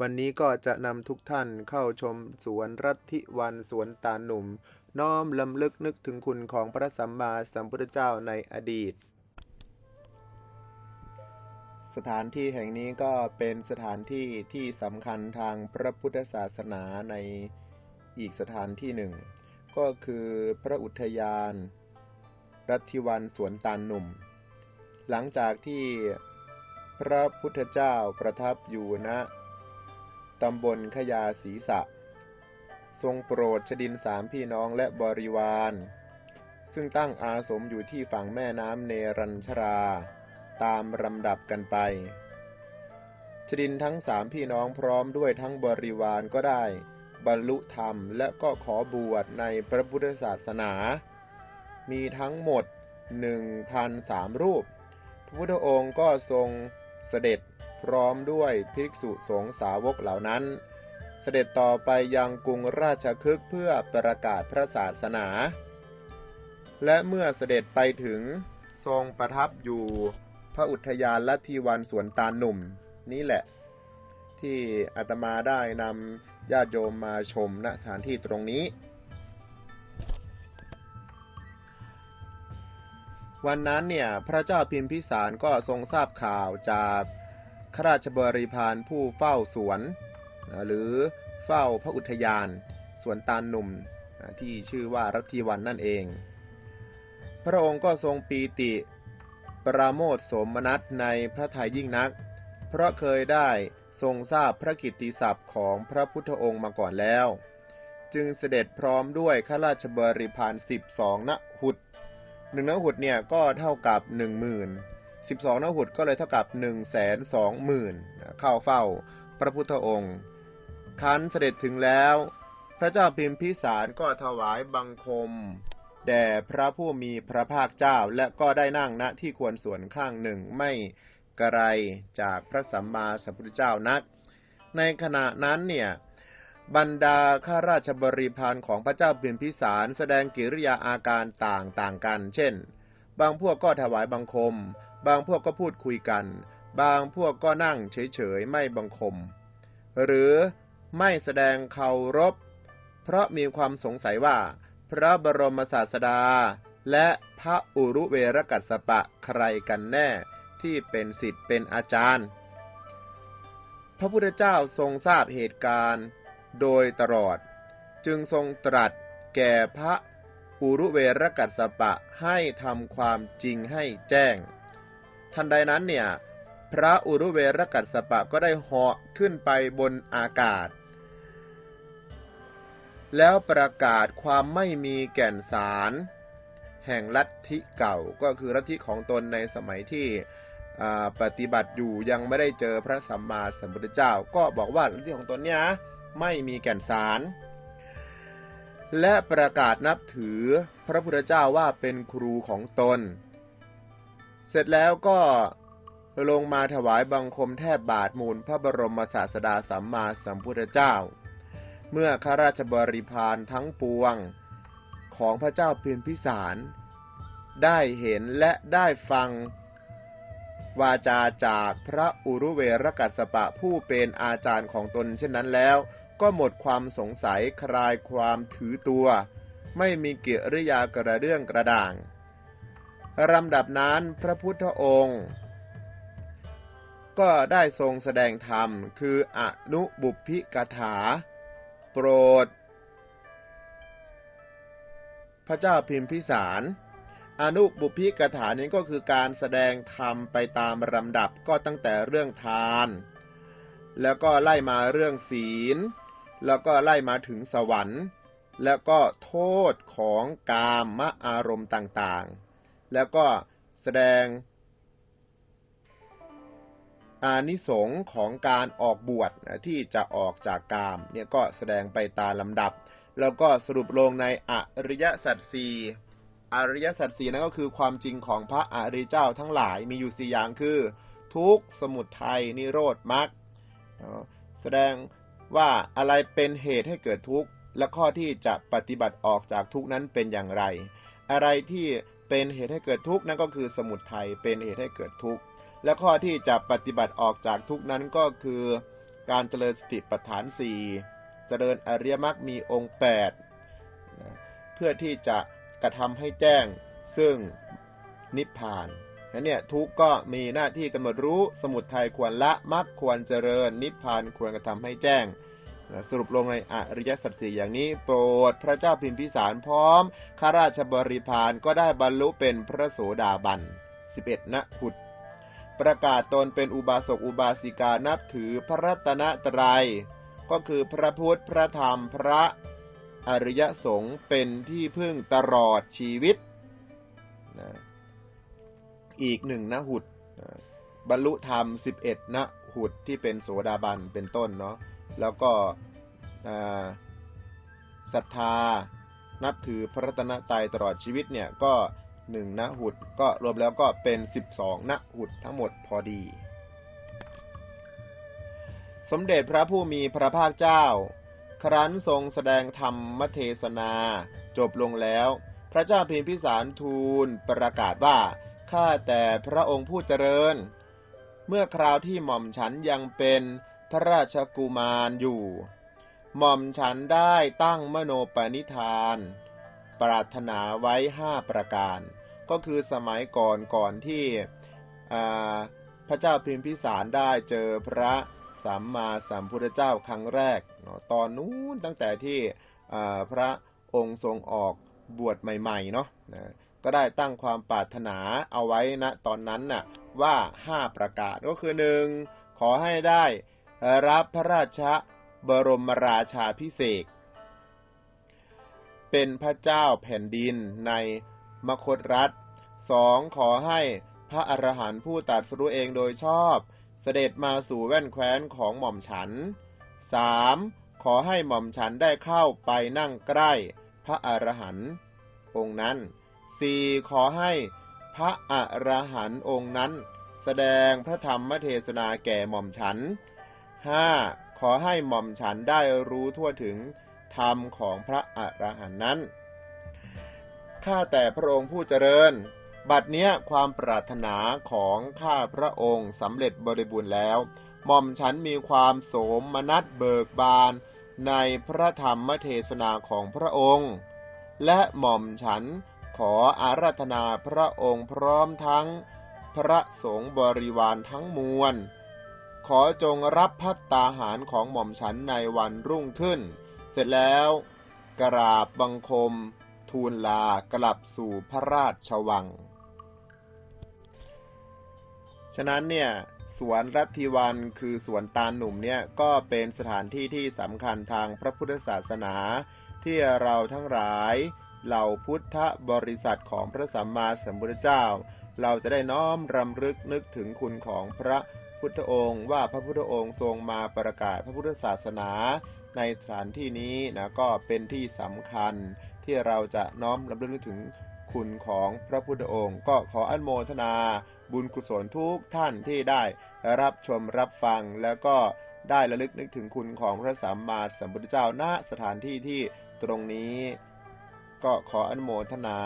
วันนี้ก็จะนำทุกท่านเข้าชมสวนรัตทิวันสวนตาหนุ่ม น้อมลำลึกนึกถึงคุณของพระสัมมาสัมพุทธเจ้าในอดีต สถานที่แห่งนี้ก็เป็นสถานที่ที่สำคัญทางพระพุทธศาสนาในอีกสถานที่หนึ่ง ก็คือพระอุทยาน รัตทิวันสวนตาหนุ่ม หลังจากที่พระพุทธเจ้าประทับอยู่ณ ตำบลขยาศีสะ ทรงโปรดชดินสามพี่น้องและบริวาร ซึ่งตั้งอาสมอยู่ที่ฝั่งแม่น้ำเนรัญชรา ตามลำดับกันไปชดินทั้งสามพี่น้องพร้อมด้วยทั้งบริวารก็ได้ บรรลุธรรมและก็ขอบวชในพระพุทธศาสนา มีทั้งหมด1,003รูป พระพุทธองค์ก็ทรง เสด็จพร้อมด้วยภิกษุสงฆ์สาวกเหล่านั้น เสด็จต่อไปยังกรุงราชคฤห์เพื่อประกาศพระศาสนา และเมื่อเสด็จไปถึงทรงประทับอยู่พระอุทยานลัทธิวันสวนตาหนุ่ม นี่แหละ ที่อาตมาได้นำญาติโยมมาชมณสถานที่ตรงนี้ วันนั้นเนี่ยพระเจ้าพิมพิสารก็ทรงทราบข่าวจากข้าราชบริพารผู้เฝ้าสวน หรือเฝ้าพระอุทยาน สวนตาลหนุ่มที่ชื่อว่ารัตทีวันนั่นเอง พระองค์ก็ทรงปีติปราโมทโสมนัสในพระทัยยิ่งนัก เพราะเคยได้ทรงทราบพระกิตติศัพท์ของพระพุทธองค์มาก่อนแล้ว จึงเสด็จพร้อมด้วยข้าราชบริพารสิบสองนหุด หนึ่งน้หุดเนี่ยก็เท่ากับหนึ่งหมื่นสิบสองน้หุดก็เลยเท่ากับหนึ่งแสนสองหมื่นเข้าเฝ้าพระพุทธองค์คันเสด็จถึงแล้ว พระเจ้าพิมพิสารก็ถวายบังคม แด่พระผู้มีพระภาคเจ้าและก็ได้นั่งณที่ควรส่วนข้างหนึ่งไม่ไกลจากพระสัมมาสัมพุทธเจ้านัก ในขณะนั้นเนี่ย บรรดาข้าราชบริพารของพระเจ้าพิมพิสารแสดงกิริยาอาการต่างๆกัน เช่น บางพวกก็ถวายบังคม บางพวกก็พูดคุยกัน บางพวกก็นั่งเฉยๆไม่บังคม หรือไม่แสดงเคารพ เพราะมีความสงสัยว่า พระบรมศาสดา และพระอุรุเวรกัสสปะใครกันแน่ที่เป็นสิทธิ์เป็นอาจารย์ พระพุทธเจ้าทรงทราบเหตุการณ์ โดยตลอด จึงทรงตรัสแก่พระอุรุเวรกัสสปะให้ทำความจริงให้แจ้ง ทันใดนั้นเนี่ย พระอุรุเวรกัสสปะก็ได้เหาะขึ้นไปบนอากาศ แล้วประกาศความไม่มีแก่นสาร แห่งลัทธิเก่าก็คือลัทธิของตนในสมัยที่ปฏิบัติอยู่ยังไม่ได้เจอพระสัมมาสัมพุทธเจ้า ก็บอกว่าลัทธิของตนเนี่ยนะ ไม่มีแก่นสาร และประกาศนับถือพระพุทธเจ้าว่าเป็นครูของตน เสร็จแล้วก็ลงมาถวายบังคมแทบบาทมูลพระบรมศาสดาสัมมาสัมพุทธเจ้า เมื่อข้าราชบริพารทั้งปวงของพระเจ้าพิมพิสารได้เห็นและได้ฟังวาจาจากพระอุรุเวรกัสปะผู้เป็นอาจารย์ของตนเช่นนั้นแล้ว ก็หมดความสงสัยคลายความถือตัว ไม่มีเกิริยากระเรื่องกระด่างลำดับนั้นพระพุทธองค์ ก็ได้ทรงแสดงธรรมคืออนุบุพิกถา โปรด พระเจ้าพิมพิสาร อนุบุพพิกถานี้ก็คือการแสดงธรรมไปตามลำดับก็ตั้งแต่เรื่องทาน แล้วก็ไล่มาเรื่องศีล แล้วก็ไล่มาถึงสวรรค์ แล้วก็โทษของกามมอารมณ์ต่างๆ แล้วก็แสดงอานิสงส์ของการออกบวชที่จะออกจากกามเนี่ยก็แสดงไปตามลำดับ แล้วก็สรุปลงในอริยสัจสี่อริยสัจสี่นั่นก็คือความจริงของพระอริยเจ้าทั้งหลายมีอยู่สี่อย่างคือ ทุกข์สมุทัยนิโรธมรรคแสดง ว่าอะไรเป็นเหตุให้เกิดทุกข์ และข้อที่จะปฏิบัติออกจากทุกข์นั้นเป็นอย่างไร อะไรที่เป็นเหตุให้เกิดทุกข์นั่นก็คือสมุทัยเป็นเหตุให้เกิดทุกข์ และข้อที่จะปฏิบัติออกจากทุกข์นั้นก็คือ การเจริญสติปัฏฐานสี่เจริญอริยมรรคมีองค์แปดเพื่อที่จะกระทำให้แจ้งซึ่งนิพพาน นั้นเนี่ยทุกก็มีหน้าที่กำหนดรู้สมุทัยควรละมรรคควรเจริญ นิพพานควรกระทำให้แจ้งสรุปลงในอริยสัจสี่อย่างนี้โปรดพระเจ้าพิมพิสารพร้อมข้าราชบริพารก็ได้บรรลุเป็นพระโสดาบัน 11ณขุดประกาศตนเป็นอุบาสกอุบาสิกานับถือพระรัตนตรัย ก็คือพระพุทธพระธรรมพระอริยสงฆ์เป็นที่พึ่งตลอดชีวิตนะ อีกหนึ่งนะหุดบรรลุธรรม11นะหุดที่เป็นโสดาบันเป็นต้นเนาะแล้วก็ศรัทธานับถือพระรัตนตรัยตลอดชีวิตเนี่ยก็หนึ่งนะหุดก็รวมแล้วก็เป็น12นะหุดทั้งหมดพอดี สมเด็จพระผู้มีพระภาคเจ้า ครั้นทรงแสดงธรรมเทศนา จบลงแล้ว พระเจ้าพิมพิสารทูลประกาศว่า ข้าแต่พระองค์ผู้เจริญ เมื่อคราวที่หม่อมฉันยังเป็นพระราชกุมารอยู่ หม่อมฉันได้ตั้งมโนปณิธาน ปรารถนาไว้ห้าประการ ก็คือสมัยก่อนก่อนที่พระเจ้าพิมพิสารได้เจอพระสัมมาสัมพุทธเจ้าครั้งแรกเนาะตอนนู้นตั้งแต่ที่พระองค์ทรงออกบวชใหม่ๆเนาะ ก็ได้ตั้งความปรารถนาเอาไว้ณตอนนั้นน่ะว่าห้าประกาศก็คือหนึ่งขอให้ได้รับพระราชบรมราชาพิเศษเป็นพระเจ้าแผ่นดินในมคตรัฐสองขอให้พระอรหันต์ผู้ตัดสรู้เองโดยชอบ เสด็จมาสู่แว่นแคว้นของหม่อมฉันสามขอให้หม่อมฉันได้เข้าไปนั่งใกล้ พระอรหันต์องค์นั้น สี่ขอให้พระอรหันต์องค์นั้น แสดงพระธรรมเทศนาแก่หม่อมฉันห้าขอให้หม่อมฉันได้รู้ทั่วถึงธรรมของพระอรหันต์นั้น ข้าแต่พระองค์ผู้เจริญ บัดเนี้ยความปรารถนาของข้าพระองค์สำเร็จบริบูรณ์แล้ว หม่อมฉันมีความโสมนัสเบิกบานในพระธรรมเทศนาของพระองค์ และหม่อมฉัน ขออาราธนาพระองค์พร้อมทั้งพระสงฆ์บริวารทั้งมวล ขอจงรับพัตตาหารของหม่อมฉันในวันรุ่งขึ้น เสร็จแล้วกราบบังคม ทูลลากลับสู่พระราชวัง ฉะนั้นเนี่ยสวนรัตทิวันคือสวนตาลหนุ่มเนี่ยก็เป็นสถานที่ที่สำคัญทางพระพุทธศาสนาที่เราทั้งหลาย เหล่าพุทธบริษัทของพระสัมมาสัมพุทธเจ้า เราจะได้น้อมรำลึกนึกถึงคุณของพระพุทธองค์ ว่าพระพุทธองค์ทรงมาประกาศพระพุทธศาสนา ในสถานที่นี้นะก็เป็นที่สำคัญ ที่เราจะน้อมรำลึกนึกถึงคุณของพระพุทธองค์ ก็ขออนุโมทนาบุญกุศลทุกท่านที่ได้รับชมรับฟังแล้วก็ได้ระลึกนึกถึงคุณของพระสัมมาสัมพุทธเจ้าณสถานที่ที่ตรงนี้ ก็ขออนุโมทนา